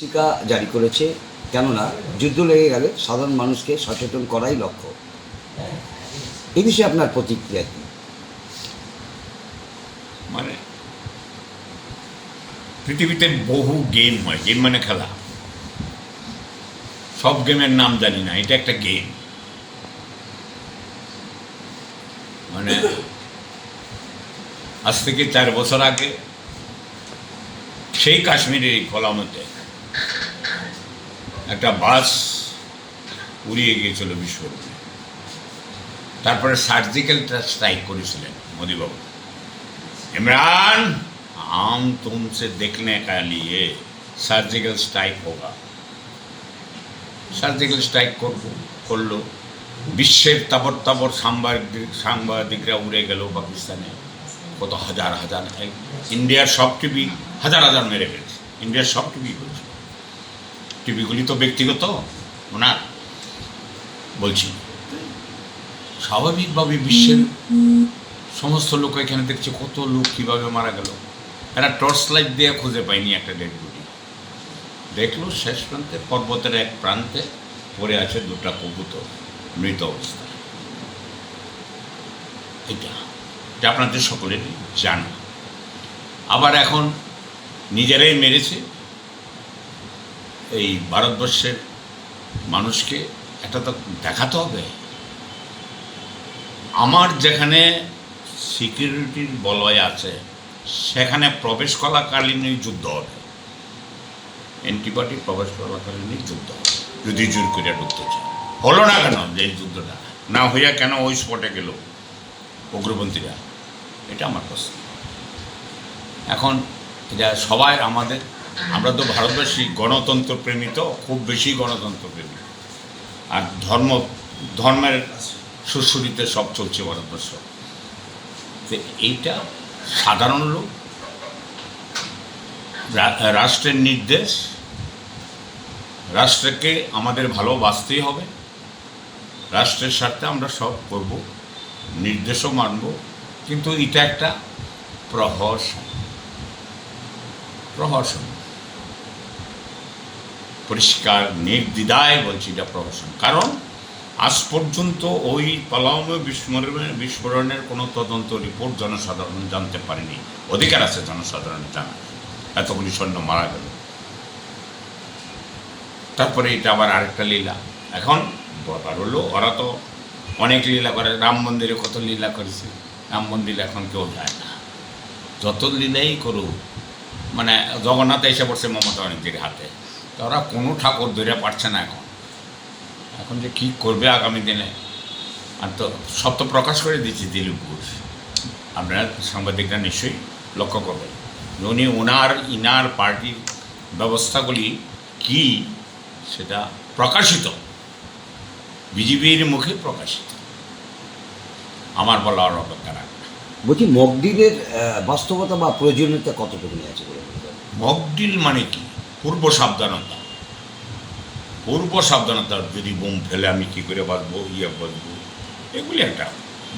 শিকা জারি করেছে, কেননা যুদ্ধ লেগে গেলে সাধারণ মানুষকে সচেতন করাই লক্ষ্য। এই বিষয়ে আপনার প্রতিক্রিয়া কী? মানে পৃথিবীতে বহু গেম হয়, গেম মানে খেলা। সব গেমের নাম জানি না, এটা একটা গেম। মানে আজ থেকে চার বছর আগে সেই কাশ্মীরের এই কলামতে একটা বাস উড়িয়ে গিয়েছিল বিস্ফোরণে তারপরে সার্জিক্যাল স্ট্রাইক করেছিলেন মোদীবাবু। ইমরান, আম তুমসে দেখলে কা এ সার্জিক্যাল স্ট্রাইক হোগা। সার্জিক্যাল স্ট্রাইক করব, করল। বিশ্বের তাবর তাবর সাংবাদিক, সাংবাদিকরা উড়ে গেল পাকিস্তানে। কত হাজার হাজার ইন্ডিয়ার সব টিভি হাজার হাজার মেরে ফেলছে। ইন্ডিয়ার সব টিভি বলছে টিভিগুলি তো ব্যক্তিগত, ওনার, বলছি। স্বাভাবিকভাবে বিশ্বের সমস্ত লোক এখানে দেখছে কত লোক কীভাবে মারা গেল। এরা টর্চ লাইট দিয়ে খুঁজে পায়নি একটা ডেড বডি দেখল শেষ প্রান্তে, পর্বতের এক প্রান্তে পড়ে আছে দুটা কবুতর, মৃত অবস্থায়। এটা এটা আপনাদের সকলেরই জানা। আবার এখন নিজেরাই মেরেছে এই ভারতবর্ষের মানুষকে এটা তো দেখাতে হবে। আমার যেখানে সিকিউরিটির বলয় আছে, সেখানে প্রবেশ করাকালীনই যুদ্ধ হবে। অ্যান্টিবডি প্রবেশ করাকালীনই যুদ্ধ হবে, যদি জোর করে ঢুকতে চায়। হলো না কেন যে যুদ্ধটা? না হইয়া কেন ওই স্পটে গেল উগ্রপন্থীরা? এটা আমার প্রশ্ন। এখন এটা সবাই আমাদের আমরা তো ভারতবাসী গণতন্ত্র প্রেমী তো খুব বেশি গণতন্ত্র প্রেমী আর ধর্ম, ধর্মের সুশ্রুতিতে সব চলছে ভারতবর্ষ। তো এইটা সাধারণ লোক রাষ্ট্রের নির্দেশ, রাষ্ট্রকে আমাদের ভালোবাসতেই হবে। রাষ্ট্রের স্বার্থে আমরা সব করব, নির্দেশও মানব, কিন্তু এটা একটা প্রহসন। প্রহসন। পরিষ্কার, নির্দ্বিধায় বলছি এটা প্রহসন। কারণ আজ পর্যন্ত ওই পালামে বিস্ফোরণের বিস্ফোরণের কোনো তদন্ত রিপোর্ট জনসাধারণ জানতে পারেনি। অধিকার আছে জনসাধারণের জানা এতগুলি সৈন্য মারা গেল। তারপরে এটা আবার আরেকটা লীলা। এখন ব্যাপার হলো, ওরা তো অনেক লীলা করে, রাম মন্দিরে কত লীলা করেছে। রাম মন্দিরে এখন কেউ যায় না। যত লীলাই করুক মানে জগন্নাথ এসে পড়ছে মমতা অনেকদের হাতে। ওরা কোনো ঠাকুর ধরে পারছে না এখন। এখন যে কী করবে আগামী দিনে? আর তো সব তো প্রকাশ করে দিচ্ছি দিলীপ ঘোষ। আপনারা সাংবাদিকরা নিশ্চয়ই লক্ষ্য করবেন। উনি ওনার ইনার পার্টির ব্যবস্থাগুলি কি সেটা প্রকাশিত। বিজেপির মুখে প্রকাশিত। আমার বলা আর অপেক্ষা রাখবে বলছি আহ, বাস্তবতা বা প্রয়োজনীয়তা কতটুকু আছে মকডিল মানে কি? পূর্ব সাবধানতা পূর্ব সাবধানতা যদি বোম ফেলে আমি কি করে বাঁচবো ইয়ে বাঁচবো এগুলি একটা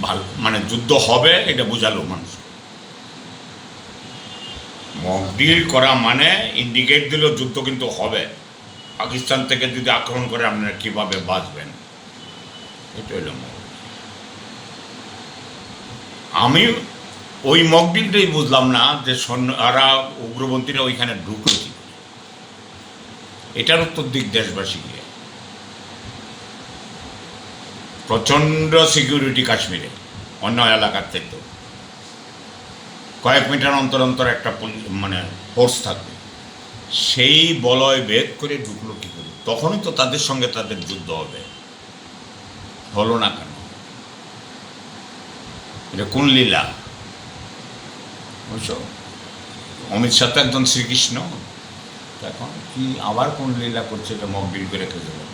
ভালো মানে যুদ্ধ হবে, এটা বোঝালো মানুষ মকডিল করা মানে ইন্ডিকেট দিল যুদ্ধ কিন্তু হবে পাকিস্তান থেকে যদি আক্রমণ করে আপনারা কীভাবে বাঁচবেন এটা হলো। আমি ওই মকডিলটাই বুঝলাম না যে সৈন্য আরা উগ্রপন্থীরা ওইখানে করে। এটার উত্তর দিক দেশবাসীকে। প্রচণ্ড সিকিউরিটি কাশ্মীরে, অন্য এলাকার থেকে। কয়েক মিটার অন্তর অন্তর একটা মানে ফোর্স থাকবে। সেই বলয় ভেদ করে ঢুকলো কি করে? তখনই তো তাদের সঙ্গে তাদের যুদ্ধ হবে। হলো না কেন? এটা কোন লীলা? বুঝছ? অমিত শাহ তো একজন শ্রীকৃষ্ণ। এখন কি আবার কোন লীলা করছে এটা মকবিল করে রেখে দেবো।